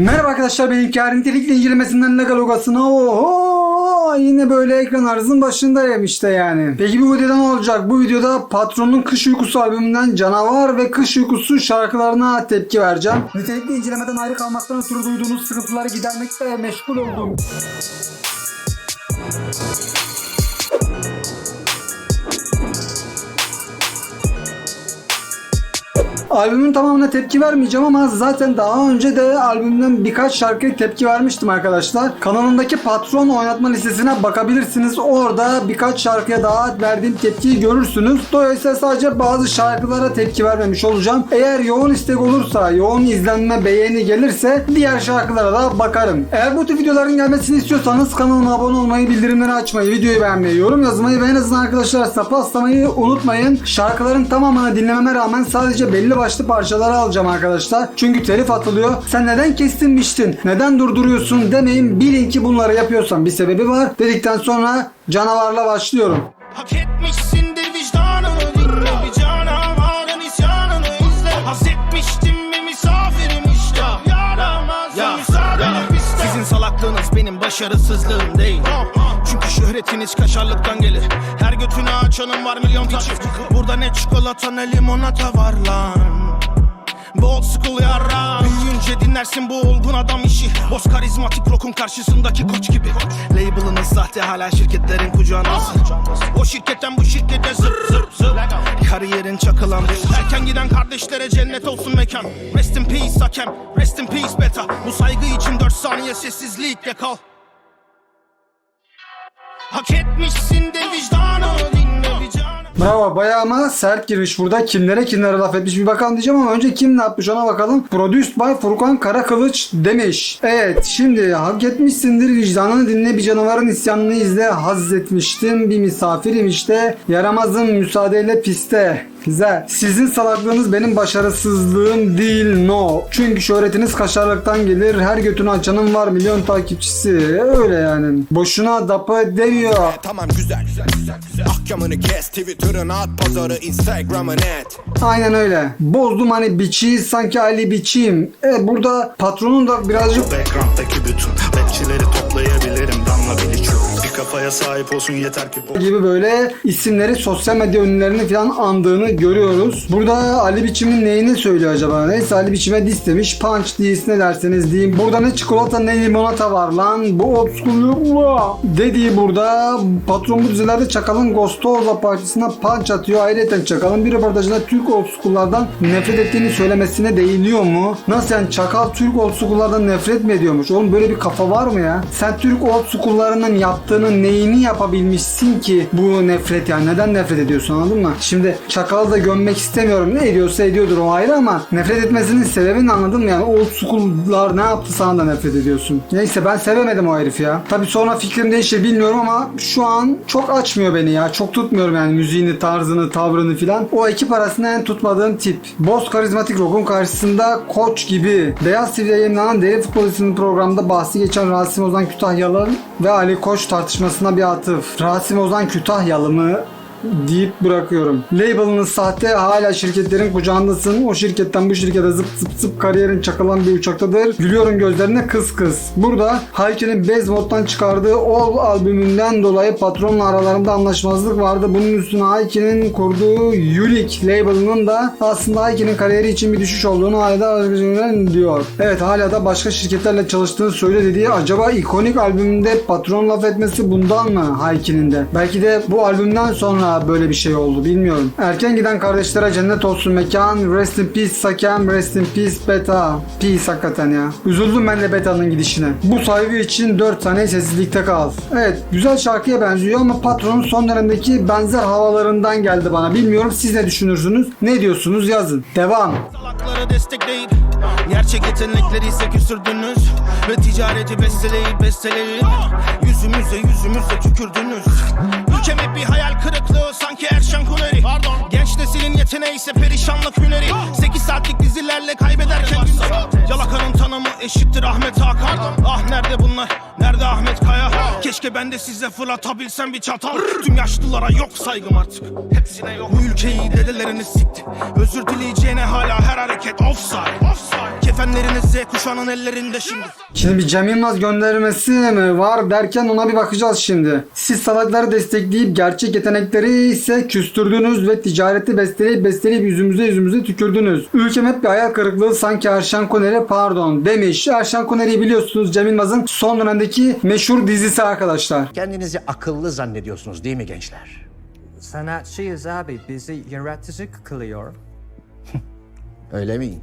Merhaba arkadaşlar ben İlker nitelikli incelemesinden legal logasına oho yine böyle ekran arızın başındayım işte yani. Peki bu videoda ne olacak? Bu videoda Patron'un Kış Uykusu albümünden Canavar ve Kış Uykusu şarkılarına tepki vereceğim. Nitelikli incelemeden ayrı kalmaktan ötürü duyduğunuz sıkıntıları gidermekte meşgul oldum. Albümün tamamına tepki vermeyeceğim ama zaten daha önce de albümden birkaç şarkıya tepki vermiştim arkadaşlar. Kanalımdaki patron oynatma listesine bakabilirsiniz. Orada birkaç şarkıya daha verdiğim tepkiyi görürsünüz. Dolayısıyla sadece bazı şarkılara tepki vermemiş olacağım. Eğer yoğun istek olursa, yoğun izlenme, beğeni gelirse diğer şarkılara da bakarım. Eğer bu tür videoların gelmesini istiyorsanız kanalıma abone olmayı, bildirimleri açmayı, videoyu beğenmeyi, yorum yazmayı ve en azından arkadaşlar sapaslamayı unutmayın. Şarkıların tamamını dinlememe rağmen sadece belli başlı parçaları alacağım arkadaşlar. Çünkü telif atılıyor. Sen neden kestin biçtin? Neden durduruyorsun demeyin. Bilin ki bunları yapıyorsan bir sebebi var. Dedikten sonra canavarla başlıyorum. Hak etmişsindir vicdanını dinle Bir canavarın isyanını izle Haz etmiştim bir misafirim işte Yaramaz ya, müsaadeni piste Sizin salaklığınız benim başarısızlığım değil Çünkü şöhretiniz kaşarlıktan gelir. Her götünü açanın var milyon taşı Burada ne çikolata ne limonata var lan. Bu old school yarra. Büyüyünce dinlersin bu olgun adam işi. Boz karizmatik rock'un karşısındaki koç gibi. Label'ınız sahte hala şirketlerin kucağındasın O şirketten bu şirkete zıp zıp zıp Kariyerin çakılan bu Erken giden kardeşlere cennet olsun mekan. Rest in peace hakem. Rest in peace beta. Bu saygı için 4 saniye sessizlikle kal Hak etmişsindir vicdanını dinle bir canım Bravo bayağı ama sert giriş burada. Kimlere kimlere laf etmiş bir bakalım diyeceğim ama önce kim ne yapmış ona bakalım. Produced by Furkan Karakılıç demiş. Evet şimdi hak etmişsindir vicdanını dinle bir canavarın isyanını izle. Haz etmiştim bir misafirim işte. Yaramazım müsaadeyle piste. Güzel. Sizin salaklığınız benim başarısızlığım değil no. Çünkü şöhretiniz kaşarlıktan gelir. Her götünü açanın var milyon takipçisi. Öyle yani. Boşuna dapa demiyor. Tamam güzel Ahkamını kes Twitter'ın at pazarı Instagram'ın et Aynen öyle. Bozdum hani biçiyi sanki Ali biçiyim. E burada patronun da birazcık Background'daki bütün rapçileri toplayabilirim Damla Bir kafaya sahip olsun yeter ki gibi böyle isimleri sosyal medya ünlülerini falan andığını görüyoruz. Burada Ali Biçim'in neyini söylüyor acaba? Neyse Ali Biçim'e dis demiş. Punch dis ne derseniz diyeyim. Burada ne çikolata ne limonata var lan. Bu mu? Dediği burada patron bu dizelerde Çakal'ın Gostoza parçasına punch atıyor. Ayrıca Çakal'ın bir röportajında Türk old school'lardan nefret ettiğini söylemesine değiniyor mu? Nasıl yani Çakal Türk old school'lardan nefret mi ediyormuş? Oğlum böyle bir kafa var mı ya? Sen Türk old school'larının yaptığının neyini yapabilmişsin ki bu nefret yani? Neden nefret ediyorsun anladın mı? Şimdi Çakal'ı da gömmek istemiyorum. Ne ediyorsa ediyordur o ayrı ama nefret etmesinin sebebini anladın mı? Yani old school'lar ne yaptı sana da nefret ediyorsun. Neyse ben sevemedim o herifi ya. Tabi sonra fikrim değişir bilmiyorum ama şu an çok açmıyor beni ya. Çok tutmuyorum yani müziğini, tarzını, tavrını filan. O ekip arasında en tutmadığım tip. Boz karizmatik rock'un karşısında koç gibi. Beyaz TV'de yayınlanan Deli Futbolistinin programda bahsi geçen Rasim Ozan Kütahyalı ve Ali Koç tartışmasına bir atıf. Rasim Ozan Kütahyalı mı? Deyip bırakıyorum. Label'ınız sahte hala şirketlerin kucağındasın. O şirketten bu şirkete zıp zıp zıp kariyerin çakılan bir uçaktadır. Gülüyorum gözlerine kıs kıs. Burada Hayke'nin Bezmod'dan çıkardığı All albümünden dolayı patronla aralarında anlaşmazlık vardı. Bunun üstüne Hayke'nin kurduğu Unique label'ının da aslında Hayke'nin kariyeri için bir düşüş olduğunu hala diyor. Evet hala da başka şirketlerle çalıştığını söyle dediği acaba ikonik albümünde patron laf etmesi bundan mı Hayke'nin de? Belki de bu albümden sonra böyle bir şey oldu bilmiyorum. Erken giden kardeşlere cennet olsun mekan. Rest in peace Sakem, rest in peace Beta. Peace hakikaten ya. Üzüldüm ben de Beta'nın gidişine. Bu saygı için 4 tane sessizlikte kal. Evet güzel şarkıya benziyor ama patronun son dönemdeki benzer havalarından geldi bana. Bilmiyorum siz ne düşünürsünüz? Ne diyorsunuz yazın. Devam. Salakları destekleyip Gerçek yetenekleri ise küsürdünüz Ve ticareti besteleyip besteleyip Yüzümüze yüzümüze tükürdünüz Ülkem hep bir hayal kırıklığı sanki Erşan Kuneri. Genç neslin yeteneği ise perişanlık hüneri. 8 saatlik dizilerle kaybederken gün Yalakanın tanımı eşittir Ahmet Hakan Ah nerede bunlar? Nerede Ahmet Kaya? Keşke ben de size fırlatabilsem bir çatal Tüm yaşlılara yok saygım artık Hepsine yok Bu ülkeyi dedeleriniz sikti Özür dileyeceğine hala her hareket offside Kefenleriniz Z kuşağının ellerinde şimdi Şimdi bir Cem Yılmaz göndermesi mi var derken ona bir bakacağız şimdi. Siz salakları destekleyip gerçek yetenekleri ise küstürdünüz ve ticareti besteleyip besteleyip yüzümüze yüzümüze tükürdünüz. Ülkem hep bir hayal kırıklığı sanki Erşan Kuner'e pardon demiş. Erşan Kuner'i biliyorsunuz Cem Yılmaz'ın son dönemdeki meşhur dizisi arkadaşlar. Kendinizi akıllı zannediyorsunuz değil mi gençler? Sanatçıyız abi bizi yaratıcı kılıyor. Öyle mi?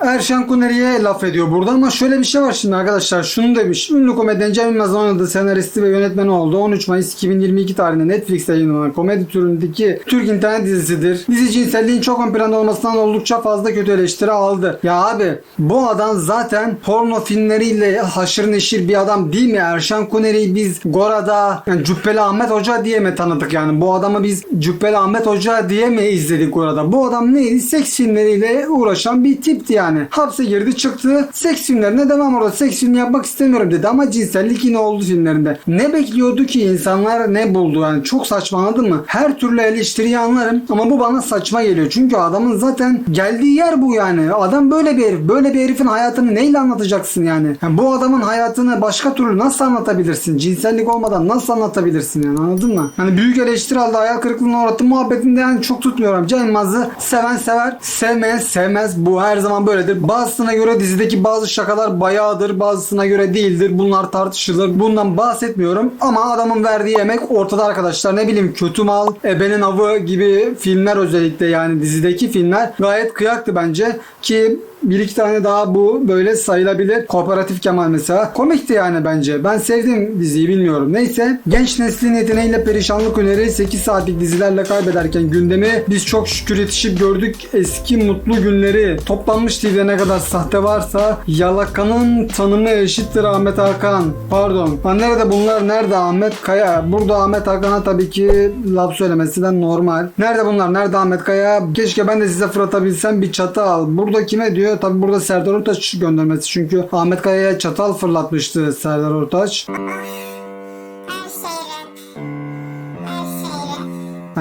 Erşan Kuneri'ye laf ediyor burada ama şöyle bir şey var şimdi arkadaşlar. Şunu demiş. Ünlü komedyen Cem Yılmaz'ın oynadığı senaristi ve yönetmeni oldu. 13 Mayıs 2022 tarihinde Netflix'te yayınlanan komedi türündeki Türk internet dizisidir. Dizi cinselliğin çok ön planda olmasından oldukça fazla kötü eleştiri aldı. Ya abi bu adam zaten porno filmleriyle haşır neşir bir adam değil mi? Erşan Kuneri'yi biz Gora'da yani Cübbeli Ahmet Hoca diye mi tanıdık yani? Bu adamı biz Cübbeli Ahmet Hoca diye mi izledik Gora'da? Bu adam neydi? Seks filmleriyle uğraşan bir tipti yani. Hapse girdi çıktı. Seks filmlerine devam orada. Seks filmi yapmak istemiyorum dedi ama cinsellik yine oldu filmlerinde. Ne bekliyordu ki insanlar ne buldu yani çok saçma anladın mı? Her türlü eleştiriyi anlarım ama bu bana saçma geliyor. Çünkü adamın zaten geldiği yer bu yani. Adam böyle bir herif. Böyle bir herifin hayatını neyle anlatacaksın yani? Yani bu adamın hayatını başka türlü nasıl anlatabilirsin? Cinsellik olmadan nasıl anlatabilirsin yani anladın mı? Hani büyük eleştiri aldı hayal kırıklığına uğrattı muhabbetinde yani çok tutmuyorum. Cem Yılmaz'ı seven sever, sevmeyen sevmez. Bu her zaman böyledir. Bazısına göre dizideki bazı şakalar bayağıdır, bazısına göre değildir. Bunlar tartışılır. Bundan bahsetmiyorum ama adamın verdiği emek ortada arkadaşlar. Ne bileyim Kötü Mal, Ebe'nin Avı gibi filmler özellikle yani dizideki filmler gayet kıyaktı bence ki bir iki tane daha bu böyle sayılabilir. Kooperatif Kemal mesela. Komikti yani bence. Ben sevdim diziyi bilmiyorum. Neyse. Genç neslin yeteneğiyle perişanlık öneri 8 saatlik dizilerle kaybederken gündemi biz çok şükür yetişip gördük eski mutlu günleri. Toplanmış TV'de ne kadar sahte varsa yalakanın tanımı eşittir Ahmet Hakan. Pardon. Ha nerede bunlar? Nerede Ahmet Kaya? Burada Ahmet Hakan'a tabii ki laf söylemesi de normal. Nerede bunlar? Nerede Ahmet Kaya? Keşke ben de size fırlatabilsem bir çatı al. Burada kime diyor? Tabii burada Serdar Ortaç göndermesi. Çünkü Ahmet Kaya'ya çatal fırlatmıştı Serdar Ortaç.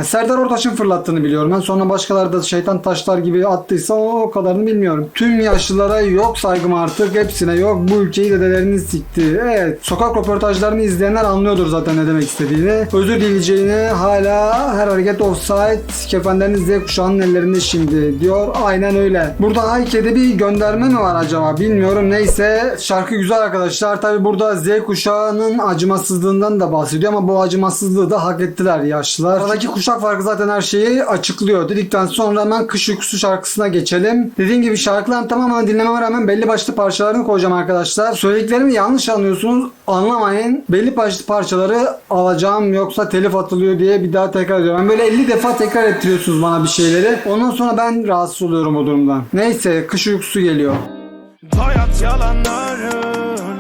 Ha, Serdar Ortaç'ın fırlattığını biliyorum ben. Sonra başkaları da şeytan taşlar gibi attıysa o, o kadarını bilmiyorum. Tüm yaşlılara yok saygım artık. Hepsine yok. Bu ülkeyi dedelerini sikti. Evet. Sokak röportajlarını izleyenler anlıyordur zaten ne demek istediğini. Özür dileyeceğini hala her hareket offside. Kefenleriniz Z kuşağının ellerinde şimdi diyor. Aynen öyle. Burada Hayke'de bir gönderme mi var acaba? Bilmiyorum. Neyse. Şarkı güzel arkadaşlar. Tabi burada Z kuşağının acımasızlığından da bahsediyor ama bu acımasızlığı da hak ettiler yaşlılar. Aradaki kuşak farkı zaten her şeyi açıklıyor. Dedikten sonra hemen Kış Uykusu şarkısına geçelim. Dediğim gibi şarkıların tamamen dinlememe rağmen belli başlı parçalarını koyacağım arkadaşlar. Söylediklerimi yanlış anlıyorsunuz. Anlamayın. Belli başlı parçaları alacağım yoksa telif atılıyor diye bir daha tekrar ediyorum. Yani böyle 50 defa tekrar ettiriyorsunuz bana bir şeyleri. Ondan sonra ben rahatsız oluyorum o durumdan. Neyse Kış Uykusu geliyor. Hayat yalanların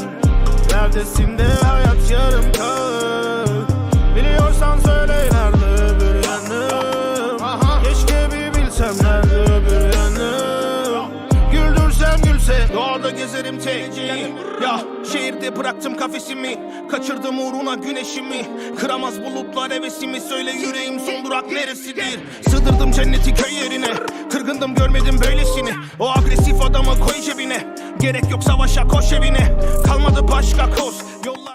Neredesin de hayat yarım kağıt Biliyorsan tek Ya şehirde bıraktım kafesimi. Kaçırdım uğruna güneşimi. Kıramaz bulutlar hevesimi. Söyle yüreğim son durak neresidir? Sığdırdım cenneti köy yerine. Kırgındım görmedim böylesini. O agresif adamı koy cebine. Gerek yok savaşa koş evine. Kalmadı başka koz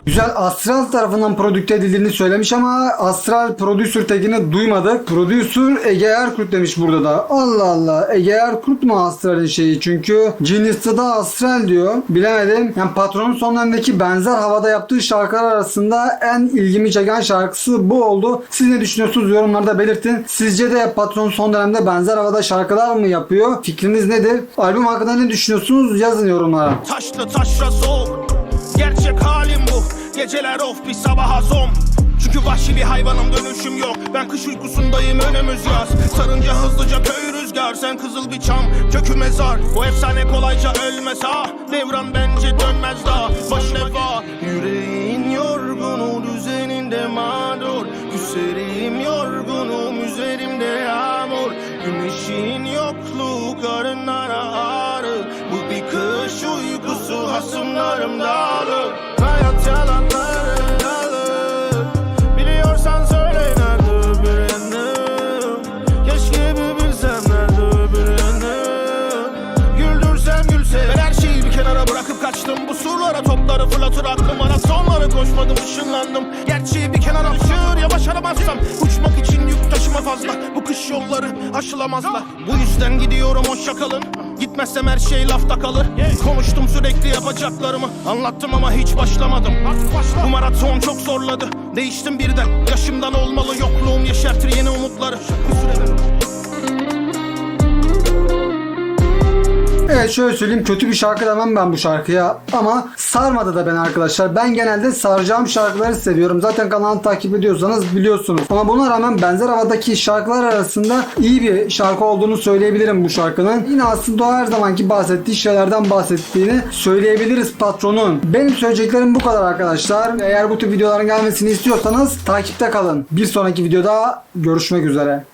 Güzel Astral tarafından prodükte edildiğini söylemiş ama Astral prodüsör tekini duymadık. Prodüsör Ege Erkurt demiş burada da. Allah Allah Ege Erkurt mu Astral'in şeyi? Çünkü Genius'ta da Astral diyor. Bilemedim. Yani patronun son dönemdeki benzer havada yaptığı şarkılar arasında en ilgimi çeken şarkısı bu oldu. Siz ne düşünüyorsunuz yorumlarda belirtin. Sizce de patron son dönemde benzer havada şarkılar mı yapıyor? Fikriniz nedir? Albüm hakkında ne düşünüyorsunuz? Yazın yorumlara. Taşlı taşra soğuk Gerçek halim bu Geceler of bir sabaha zom. Çünkü vahşi bir hayvanım dönüşüm yok. Ben kış uykusundayım önümüz yaz. Sarınca hızlıca köy rüzgar Sen kızıl bir çam. Kökü mezar Bu efsane kolayca ölmez. Ha Devran bence dönmez daha. Baş vefa Yüreğin yorgun düzeninde mağdur. Küserim yorgunum üzerimde yağmur. Güneşin yokluğu karınlara ağrı Bu bir kış uykusu hasım Planlarım dağılır surlara topları fırlatır aklım Maratonları koşmadım ışınlandım. Gerçeği bir kenara atıyor yavaş aramazsam Uçmak için yük taşıma fazla Bu kış yolları aşılamazlar. Bu yüzden gidiyorum hoşça kalın. Gitmezsem her şey lafta kalır. Konuştum sürekli yapacaklarımı Anlattım ama hiç başlamadım. Bu maraton çok zorladı Değiştim birden. Yaşımdan olmalı yokluğum yeşertir yeni umutları. Bu sürede- Evet şöyle söyleyeyim kötü bir şarkı demem ben bu şarkıya ama sarmadı da ben arkadaşlar. Ben genelde saracağım şarkıları seviyorum. Zaten kanalı takip ediyorsanız biliyorsunuz. Ama buna rağmen benzer havadaki şarkılar arasında iyi bir şarkı olduğunu söyleyebilirim bu şarkının. Yine aslında o her zamanki bahsettiği şeylerden bahsettiğini söyleyebiliriz patronun. Benim söyleyeceklerim bu kadar arkadaşlar. Eğer bu tür videoların gelmesini istiyorsanız takipte kalın. Bir sonraki videoda görüşmek üzere.